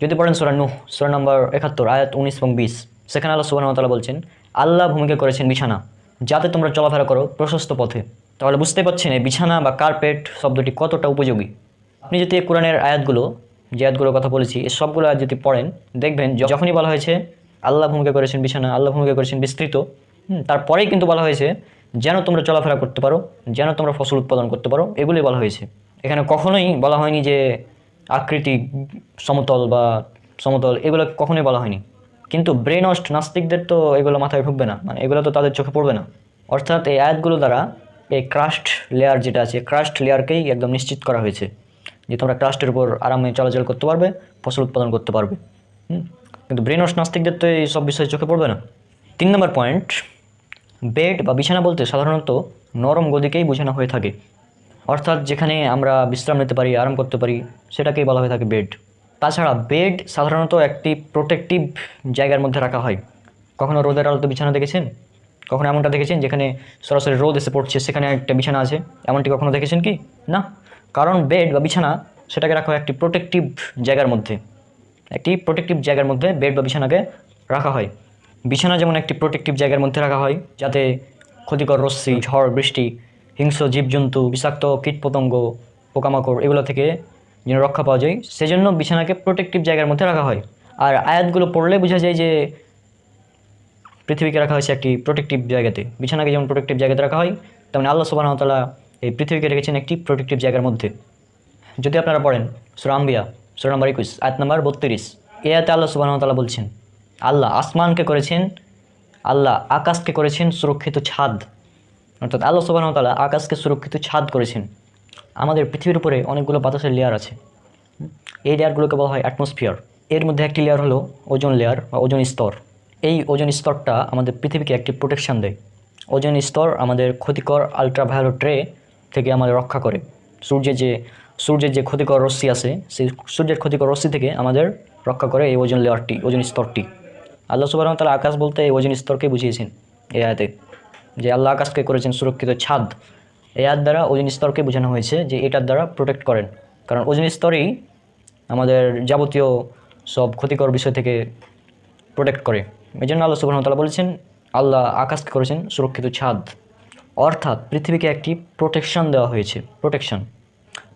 যদি পড়েন সুরা নুহ, সুরা নম্বর একাত্তর, আয়াত উনিশ এবং বিশ, সেখানে আল্লাহ সুবাহতালা বলছেন, আল্লাহ ভূমিকা করেছেন বিছানা, যাতে তোমরা চলাফেরা করো প্রশস্ত পথে। তাহলে বুঝতে পারছেন এই বিছানা বা কার্পেট শব্দটি কতটা উপযোগী। আপনি যদি কোরআনের আয়াতগুলো, যে আয়াতগুলোর কথা বলেছি, এই সবগুলো আয়াত যদি পড়েন, দেখবেন যখনই বলা হয়েছে, আল্লাহ ভূমিকা করেছেন বিছানা, আল্লাহ ভূমিকা করেছেন বিস্তৃত তারপরেই কিন্তু বলা হয়েছে, যেন তোমরা চলাফেরা করতে পারো, যেন তোমরা ফসল উৎপাদন করতে পারো, এগুলোই বলা হয়েছে। এখানে কখনোই বলা হয়নি যে আকৃতি, সমতল বা সমতল, এগুলো কখনোই বলা হয়নি। কিন্তু ব্রেন অস্ট নাস্তিকদের তো এগুলো মাথায় ঢুকবে না। মানে এগুলো তো তাদের চোখে পড়বে না। অর্থাৎ এই আয়াতগুলো দ্বারা এই ক্রাস্ট লেয়ার যেটা আছে ক্রাস্ট লেয়ারকেই একদম নিশ্চিত করা হয়েছে যে তোমরা ক্রাস্টের উপর আরামে চলাচল করতে পারবে, ফসল উৎপাদন করতে পারবে? কিন্তু ব্রেন নাস্তিকদের তো এই সব বিষয়ে চোখে পড়বে না। তিন নম্বর পয়েন্ট বেড বা বিছানা বলতে সাধারণত নরম গদিকেই বোঝানো হয়ে থাকে। অর্থাৎ যেখানে আমরা বিশ্রাম নিতে পারি, আরাম করতে পারি, সেটাকেই বলা হয়ে থাকে বেড তাছাড়া বেড সাধারণত একটি প্রোটেক্টিভ জায়গার মধ্যে রাখা হয়। কখনো রোদের আলোতে বিছানা দেখেছেন? কখনো এমনটা দেখেছেন যেখানে সরাসরি রোদ এসে পড়ছে, সেখানে একটা বিছানা আছে? এমনটি কখনো দেখেছেন কি? না। কারণ বেড বা বিছানা, সেটাকে রাখা হয় একটি প্রোটেক্টিভ জায়গার মধ্যে। একটি প্রোটেক্টিভ জায়গার মধ্যে বেড বা বিছানাকে রাখা হয়। বিছানা যেমন একটি প্রোটেক্টিভ জায়গার মধ্যে রাখা হয়, যাতে ক্ষতিকর রশ্মি, ঝড়, বৃষ্টি হিংস্র জীবজন্তু, বিষাক্ত কীটপতঙ্গ, পোকামাকড়, এগুলো থেকে যেন রক্ষা পাওয়া যায়, সেজন্য বিছানাকে প্রোটেক্টিভ জায়গার মধ্যে রাখা হয়। আর আয়াতগুলো পড়লে বোঝা যায় যে পৃথিবীকে রাখা হয়েছে একটি প্রোটেক্টিভ জায়গাতে। বিছানাকে যেমন প্রোটেক্টিভ জায়গাতে রাখা হয়, তেমন আল্লাহ সুবাহতাল্লাহ এই পৃথিবীকে রেখেছেন একটি প্রোটেক্টিভ জায়গার মধ্যে। যদি আপনারা পড়েন সুরাম্বিয়া সুরা নম্বর একুশ, আয়াত নম্বর বত্রিশ এ আয়াতে আল্লাহ সুবাহতাল্লাহ বলছেন, আল্লাহ আসমানকে করেছেন, আল্লাহ আকাশকে করেছেন সুরক্ষিত ছাদ। অর্থাৎ আল্লাহ সুবাহতাল্লাহ আকাশকে সুরক্ষিত ছাদ করেছেন। আমাদের পৃথিবীর উপরে অনেকগুলো বাতাসের লেয়ার আছে। এই লেয়ারগুলোকে বলা হয় অ্যাটমসফিয়ার এর মধ্যে একটি লেয়ার হলো ওজন লেয়ার বা ওজন স্তর। এই ওজন স্তরটা আমাদের পৃথিবীকে একটি প্রোটেকশন দেয়। ওজন স্তর আমাদের ক্ষতিকর আলট্রাভায়োলেট রে থেকে আমাদের রক্ষা করে। সূর্যের যে সূর্যের যে ক্ষতিকর রশ্মি আছে, সেই সূর্যের ক্ষতিকর রশ্মি থেকে আমাদের রক্ষা করে এই ওজন লেয়ারটি ওজন স্তরটি। আল্লাহ সুবাহ তালা আকাশ বলতে এই ওজন স্তরকে বুঝিয়েছেন এই আয়াতে। যে আল্লাহ আকাশকে করেছেন সুরক্ষিত ছাদ আয়াত দ্বারা ওজন স্তরকে বোঝানো হয়েছে যে এটার দ্বারা প্রোটেক্ট করেন। কারণ ওজন স্তরই আমাদের যাবতীয় সব ক্ষতিকর বিষয় থেকে প্রোটেক্ট করে। এই জন্য আল্লাহ সুবাহতাল্লাহ বলেছেন, আল্লাহ আকাশকে করেছেন সুরক্ষিত ছাদ। অর্থাৎ পৃথিবীকে একটি প্রোটেকশন দেওয়া হয়েছে প্রোটেকশন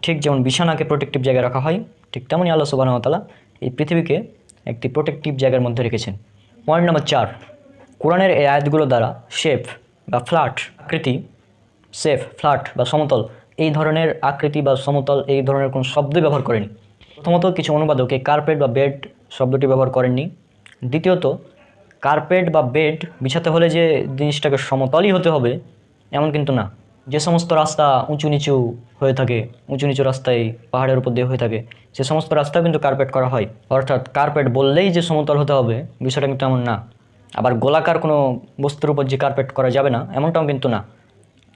ঠিক যেমন বিছানাকে প্রোটেক্টিভ জায়গায় রাখা হয়, ঠিক তেমনই আল্লাহ সুবাহতাল্লাহ এই পৃথিবীকে একটি প্রোটেক্টিভ জায়গার মধ্যে রেখেছেন। পয়েন্ট নম্বর চার, কোরআনের এই আয়াতগুলো দ্বারা শেপ বা ফ্ল্যাট আকৃতি সেফ ফ্ল্যাট বা সমতল, এই ধরনের আকৃতি বা সমতল, এই ধরনের কোনো শব্দই ব্যবহার করেনি। প্রথমত কিছু অনুবাদকে কার্পেট বা বেড শব্দটি ব্যবহার করেননি। দ্বিতীয়ত কার্পেট বা বেড বিছাতে হলে যে জিনিসটাকে সমতলই হতে হবে, এমন কিন্তু না। যে সমস্ত রাস্তা উঁচু নিচু হয়ে থাকে, উঁচু নিচু রাস্তায়, পাহাড়ের উপর দিয়ে হয়ে থাকে, সে সমস্ত রাস্তাও কিন্তু কার্পেট করা হয়। অর্থাৎ কার্পেট বললেই যে সমতল হতে হবে, বিষয়টা কিন্তু এমন না। আবার গোলাকার কোনো বস্তুর উপর যে কার্পেট করা যাবে না, এমনটাও কিন্তু না।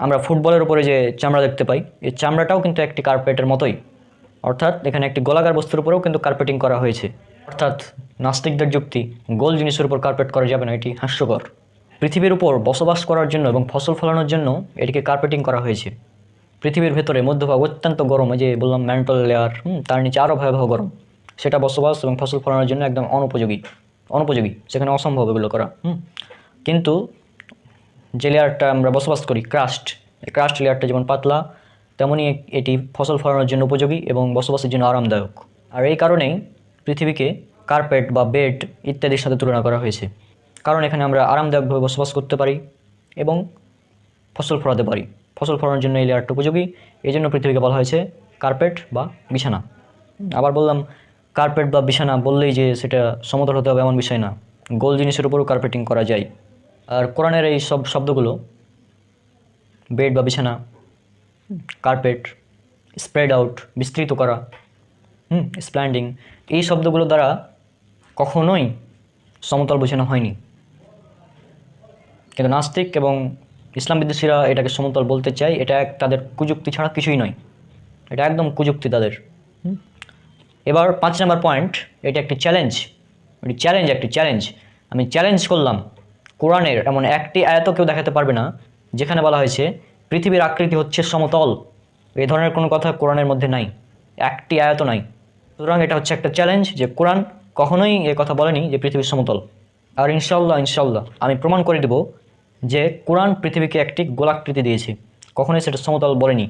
আমরা ফুটবলের উপরে যে চামড়া দেখতে পাই, এই চামড়াটাও কিন্তু একটি কার্পেটের মতোই। অর্থাৎ এখানে একটি গোলাকার বস্তুর উপরেও কিন্তু কার্পেটিং করা হয়েছে। অর্থাৎ নাস্তিকদের যুক্তি, গোল জিনিসের উপর কার্পেট করা যাবে না, এটি হাস্যকর। পৃথিবীর উপর বসবাস করার জন্য এবং ফসল ফলানোর জন্য এটিকে কার্পেটিং করা হয়েছে। পৃথিবীর ভেতরে মধ্যভাগ অত্যন্ত গরম যে বললাম ম্যান্টল লেয়ার তার নিচে আরও ভয়াবহ গরম। সেটা বসবাস এবং ফসল ফলানোর জন্য একদম অনুপযোগী। অনুপযোগী, সেখানে অসম্ভব এগুলো করা কিন্তু যে লেয়ারটা আমরা বসবাস করি ক্রাস্ট এই ক্রাস্ট লেয়ারটা যেমন পাতলা তেমনই এটি ফসল ফলানোর জন্য উপযোগী এবং বসবাসের জন্য আরামদায়ক। আর এই কারণেই পৃথিবীকে কার্পেট বা বেড ইত্যাদির সাথে তুলনা করা হয়েছে। কারণ এখানে আমরা আরামদায়কভাবে বসবাস করতে পারি এবং ফসল ফলাতে পারি। ফসল ফলানোর জন্য এই লেয়ারটা উপযোগী এই জন্য পৃথিবীকে বলা হয়েছে কার্পেট বা বিছানা। আবার বললাম কার্পেট বা বিছানা বললেই যে সেটা সমতল হতে হবে এমন বিষয় না। গোল জিনিসের উপরও কার্পেটিং করা যায়। আর কোরআনের এই সব শব্দগুলো বেড বা বিছানা কার্পেট স্প্রেড আউট বিস্তৃত করা, হুম স্প্ল্যান্ডিং এই শব্দগুলো দ্বারা কখনোই সমতল বোঝানো হয়নি। কিন্তু নাস্তিক এবং ইসলাম বিদ্বেষীরা এটাকে সমতল বলতে চায়, এটা এক তাদের কুযুক্তি ছাড়া কিছুই নয়। এটা একদম কুযুক্তি তাদের? এবার পাঁচ নম্বর পয়েন্ট এটা একটি চ্যালেঞ্জ এটি চ্যালেঞ্জ একটি চ্যালেঞ্জ আমি চ্যালেঞ্জ করলাম। কোরআনের এমন একটি আয়াতও কেউ দেখাতে পারবে না, যেখানে বলা হয়েছে, পৃথিবীর আকৃতি হচ্ছে সমতল। এই ধরনের কোনো কথা কোরআনের মধ্যে নাই, একটি আয়াত নাই। সুতরাং এটা হচ্ছে একটা চ্যালেঞ্জ যে কোরআন কখনোই এ কথা বলেনি যে পৃথিবীর সমতল। আর ইনশাল্লাহ ইনশাল্লাহ আমি প্রমাণ করে দেব যে কোরআন পৃথিবীকে একটি গোলাকৃতি দিয়েছে, কখনোই সেটা সমতল বলেনি।